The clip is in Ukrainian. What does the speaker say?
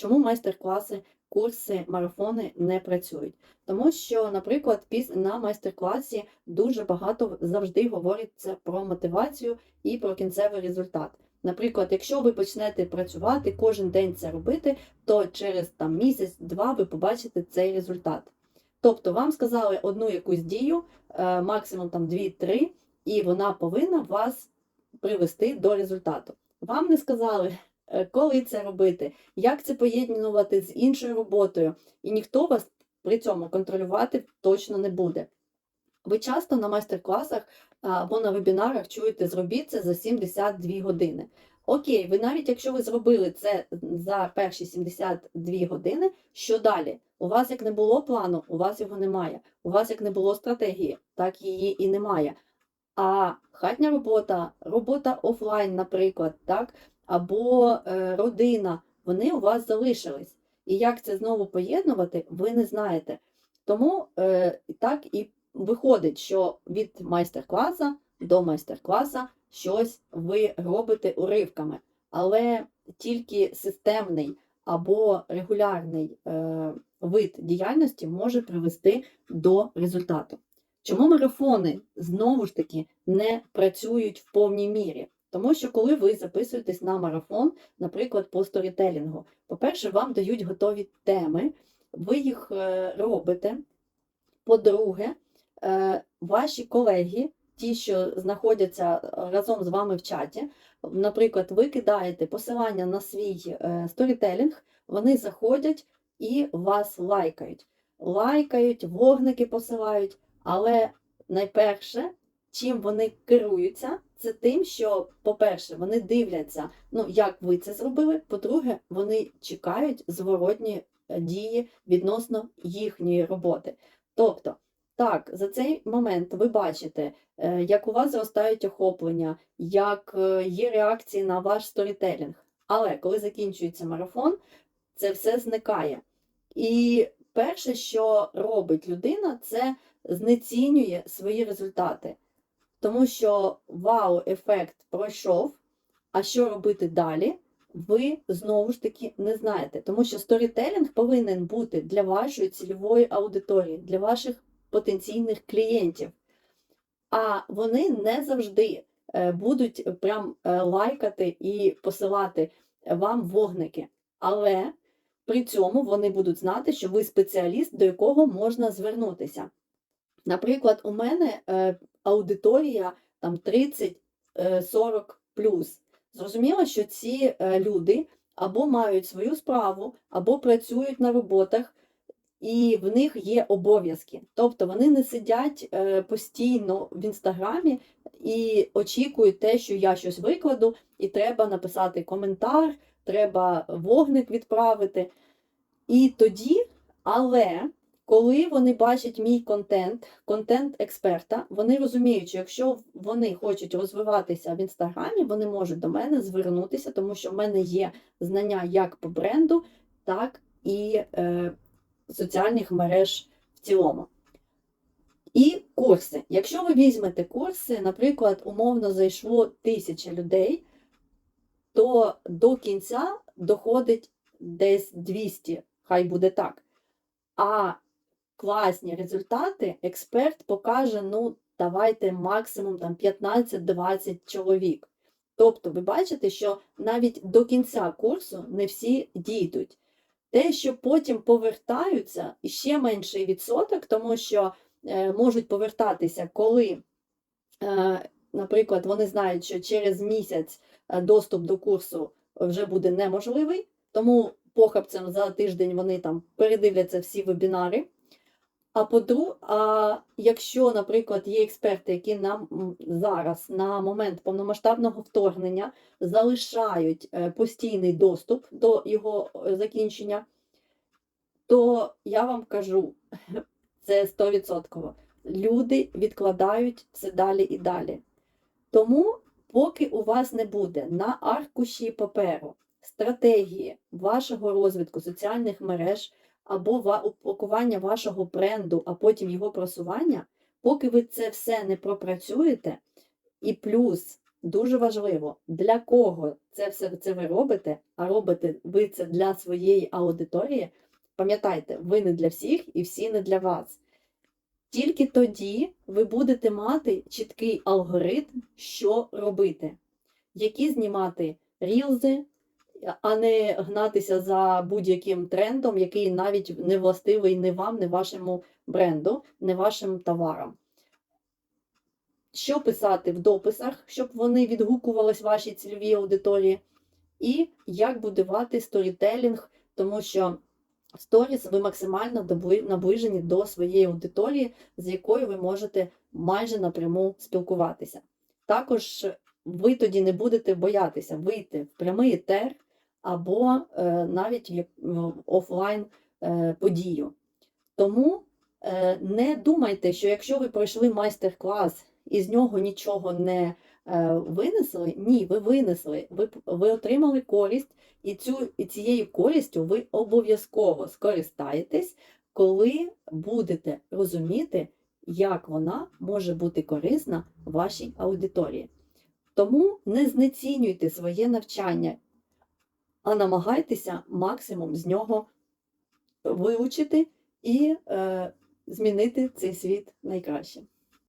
Чому майстер-класи, курси, марафони не працюють? Тому що, наприклад, на майстер-класі дуже багато завжди говориться про мотивацію і про кінцевий результат. Наприклад, якщо ви почнете працювати кожен день це робити, то через там місяць-два ви побачите цей результат. Тобто вам сказали одну якусь дію, е, максимум там 2-3, і вона повинна вас привести до результату. Вам не сказали, коли це робити, як це поєднувати з іншою роботою, і ніхто вас при цьому контролювати точно не буде. Ви часто на майстер-класах або на вебінарах чуєте зробіть це за 72 години. Окей, ви навіть якщо ви зробили це за перші 72 години, що далі? У вас як не було плану, у вас його немає. У вас як не було стратегії, так її і немає. А хатня робота, робота офлайн, наприклад, так, або е, родина, вони у вас залишились. І як це знову поєднувати, ви не знаєте. Тому е, так і виходить, що від майстер-класа до майстер-класа щось ви робите уривками, але тільки системний або регулярний е, вид діяльності може привести до результату. Чому марафони знову ж таки не працюють в повній мірі? Тому що коли ви записуєтесь на марафон, наприклад, по сторітелінгу, по-перше, вам дають готові теми, ви їх е, робите. По-друге, е, ваші колеги, ті, що знаходяться разом з вами в чаті, наприклад, ви кидаєте посилання на свій е, сторітелінг, вони заходять і вас лайкають. Лайкають, вогники посилають, але найперше, чим вони керуються, це тим, що, по-перше, вони дивляться, ну, як ви це зробили. По-друге, вони чекають зворотні е, дії відносно їхньої роботи. Тобто, так, за цей момент ви бачите, е, як у вас зростають охоплення, як е, є реакції на ваш сторітелінг. Але коли закінчується марафон, це все зникає. І перше, що робить людина, це знецінює свої результати. Тому що вау-ефект пройшов, а що робити далі, ви знову ж таки не знаєте. Тому що сторітелінг повинен бути для вашої цільової аудиторії, для ваших потенційних клієнтів. А вони не завжди е, будуть прям е, лайкати і посилати вам вогники. Але при цьому вони будуть знати, що ви спеціаліст, до якого можна звернутися. Наприклад, у мене е, аудиторія там 30-40 плюс. Зрозуміло, що ці е, люди або мають свою справу, або працюють на роботах, і в них є обов'язки. Тобто вони не сидять е, постійно в інстаграмі і очікують те, що я щось викладу, і треба написати коментар, треба вогник відправити. І тоді, але коли вони бачать мій контент, контент експерта, вони розуміють, що якщо вони хочуть розвиватися в інстаграмі, вони можуть до мене звернутися, тому що в мене є знання як по бренду, так і е, соціальних мереж в цілому. І курси. Якщо ви візьмете курси, наприклад, умовно зайшло тисяча людей, то до кінця доходить десь 200, хай буде так. А класні результати експерт покаже, ну, давайте максимум там 15-20 чоловік. Тобто, ви бачите, що навіть до кінця курсу не всі дійдуть. Те, що потім повертаються, ще менший відсоток, тому що е, можуть повертатися, коли, е, наприклад, вони знають, що через місяць е, доступ до курсу вже буде неможливий, тому похабцем за тиждень вони там передивляться всі вебінари. А подру, а якщо, наприклад, є експерти, які нам зараз на момент повномасштабного вторгнення залишають е, постійний доступ до його е, закінчення, то я вам кажу, це 100%. Люди відкладають все далі і далі. Тому, поки у вас не буде на аркуші паперу стратегії вашого розвитку соціальних мереж або упакування вашого бренду, а потім його просування, поки ви це все не пропрацюєте, і плюс дуже важливо, для кого це все це ви робите, а робите ви це для своєї аудиторії. Пам'ятайте, ви не для всіх і всі не для вас. Тільки тоді ви будете мати чіткий алгоритм, що робити, які знімати рілзи, а не гнатися за будь-яким трендом, який навіть не властивий не вам, не вашому бренду, не вашим товарам. Що писати в дописах, щоб вони відгукувались вашій цільовій аудиторії, і як будувати сторітелінг, тому що сторіс ви максимально наближені до своєї аудиторії, з якою ви можете майже напряму спілкуватися. Також ви тоді не будете боятися вийти в прямий етер або е, навіть офлайн е, подію. Тому е, не думайте, що якщо ви пройшли майстер-клас і з нього нічого не винесли, ні, ви винесли, ви, ви отримали користь, і, цю, і цією користю ви обов'язково скористаєтесь, коли будете розуміти, як вона може бути корисна вашій аудиторії. Тому не знецінюйте своє навчання, а намагайтеся максимум з нього вивчити і е, змінити цей світ найкраще.